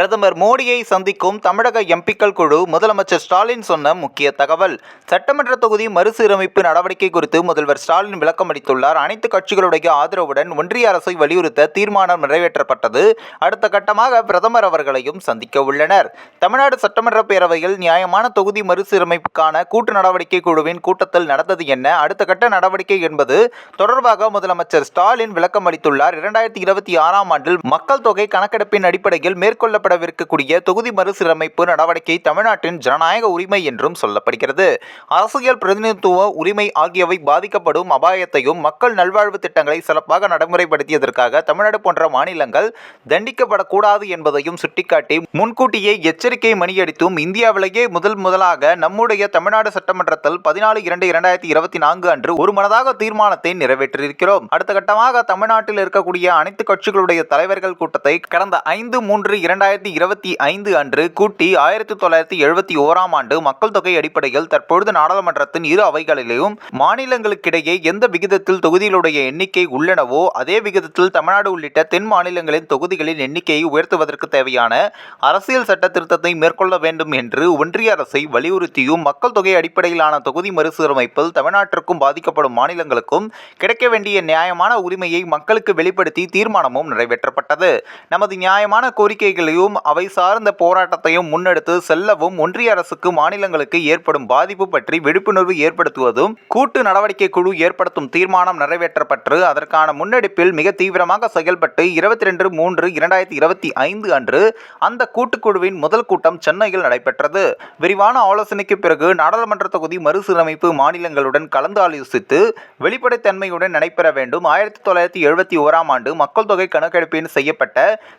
பிரதமர் மோடியை சந்திக்கும் தமிழக எம்பிக்கள் குழு முதலமைச்சர் ஸ்டாலின் சொன்ன முக்கிய தகவல். சட்டமன்ற தொகுதி மறுசீரமைப்பு நடவடிக்கை குறித்து முதல்வர் ஸ்டாலின் விளக்கம் அளித்துள்ளார். அனைத்து கட்சிகளுடைய ஆதரவுடன் ஒன்றிய அரசை வலியுறுத்த தீர்மானம் நிறைவேற்றப்பட்டது. அடுத்த கட்டமாக பிரதமர் அவர்களையும் சந்திக்க உள்ளனர். தமிழ்நாடு சட்டமன்ற பேரவையில் நியாயமான தொகுதி மறுசீரமைப்புக்கான கூட்டு நடவடிக்கை குழுவின் கூட்டத்தில் நடந்தது என்ன? அடுத்த கட்ட நடவடிக்கை என்பது தொடர்பாக முதலமைச்சர் ஸ்டாலின் விளக்கம் அளித்துள்ளார். இரண்டாயிரத்தி இருபத்தி ஆறாம் ஆண்டில் மக்கள் தொகை கணக்கெடுப்பின் அடிப்படையில் மேற்கொள்ளப்படவிருக்கக்கூடிய தொகுதி மறுசீரமைப்பு நடவடிக்கை தமிழ்நாட்டின் ஜனநாயக உரிமை என்றும் சொல்லப்படுகிறது. அரசியல் பிரதிநிதித்துவ உரிமை ஆகியவை பாதிக்கப்படும் அபாயத்தையும் மக்கள் நல்வாழ்வு திட்டங்களை சிறப்பாக நடைமுறைப்படுத்தியதற்காக தமிழ்நாடு போன்ற மாநிலங்கள் தண்டிக்கப்படக்கூடாது என்பதையும் சுட்டிக்காட்டி முன்கூட்டியே எச்சரிக்கை மணியடித்தும் இந்தியாவிலேயே முதல் முதலாக நம்முடைய தமிழ்நாடு சட்டமன்றத்தில் பதினாலு இரண்டு இரண்டாயிரத்தி இருபத்தி நான்கு அன்று ஒரு மனதாக தீர்மானத்தை நிறைவேற்றியிருக்கிறோம். அடுத்த கட்டமாக தமிழ்நாட்டில் இருக்கக்கூடிய அனைத்து கட்சிகளுடைய தலைவர்கள் கூட்டத்தை கடந்த ஐந்து மூன்று இரண்டாயிரத்தி இருபத்தி ஐந்து அன்று கூட்டி ஆயிரத்தி தொள்ளாயிரத்தி எழுபத்தி ஓராம் ஆண்டு மக்கள் தொகை அடிப்படையில் தற்பொழுது நாடாளுமன்றத்தின் இரு அவைகளிலும் மாநிலங்களுக்கிடையே எந்த விகிதத்தில் தொகுதிகளுடைய எண்ணிக்கை உள்ளனவோ அதே விகிதத்தில் தமிழ்நாடு உள்ளிட்ட தென் மாநிலங்களின் தொகுதிகளின் எண்ணிக்கையை உயர்த்துவதற்கு தேவையான அரசியல் சட்ட திருத்தத்தை மேற்கொள்ள வேண்டும் என்று ஒன்றிய அரசை வலியுறுத்தியும் மக்கள் தொகை அடிப்படையிலான தொகுதி மறுசீரமைப்பில் தமிழ்நாட்டிற்கும் பாதிக்கப்படும் மாநிலங்களுக்கும் கிடைக்க வேண்டிய நியாயமான உரிமையை மக்களுக்கு வெளிப்படுத்தி தீர்மானமும் நிறைவேற்றப்பட்டது. நமது நியாயமான கோரிக்கைகளையும் அவை சார்ந்த போராட்டத்தையும் முன்னெடுத்து செல்லவும் ஒன்றிய அரசுக்கு மாநிலங்களுக்கு ஏற்படும் பாதிப்பு பற்றி விழிப்புணர்வு ஏற்படுத்துவதும் கூட்டு நடவடிக்கை குழு ஏற்படுத்தும் தீர்மானம் நிறைவேற்றப்பட்டு அதற்கான முன்னெடுப்பில் மிக தீவிரமாக செயல்பட்டு இருபத்தி ரெண்டு மூன்று இரண்டாயிரத்தி இருபத்தி ஐந்து அன்று அந்த கூட்டுக்குழுவின் முதல் கூட்டம் சென்னையில் நடைபெற்றது. விரிவான ஆலோசனைக்கு பிறகு நாடாளுமன்ற தொகுதி மறுசீரமைப்பு மாநிலங்களுடன் கலந்து ஆலோசித்து வெளிப்படைத்தன்மையுடன் நடைபெற வேண்டும். ஆயிரத்தி தொள்ளாயிரத்தி எழுபத்தி ஓராம் ஆண்டு மக்கள் தொகை கணக்கெடுப்பின் செய்யப்பட்ட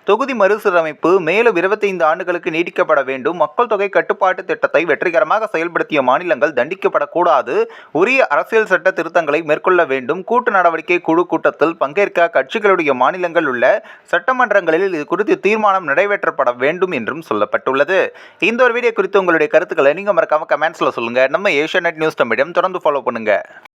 தொகுதி மறுசீரமைப்பு மேலும் இருபத்தைந்து ஆண்டுகளுக்கு நீடிக்கப்பட வேண்டும். மக்கள் தொகை கட்டுப்பாட்டு திட்டத்தை வெற்றிகரமாக செயல்படுத்திய மாநிலங்கள் தண்டிக்கப்படக்கூடாது. உரிய அரசியல் சட்ட திருத்தங்களை மேற்கொள்ள வேண்டும். கூட்டு நடவடிக்கை குழு கூட்டத்தில் பங்கேற்க கட்சிகளுடைய மாநிலங்கள் உள்ள சட்டமன்றங்களில் இது குறித்து தீர்மானம் நிறைவேற்றப்பட வேண்டும் என்றும் சொல்லப்பட்டுள்ளது. இந்த ஒரு வீடியோ குறித்து உங்களுடைய கருத்துக்களை நீங்கள் மறக்காம கமெண்ட்ஸில் சொல்லுங்கள் நம்ம ஏஷியா நியூஸ் தமிழம் தொடர்ந்து ஃபாலோ பண்ணுங்கள்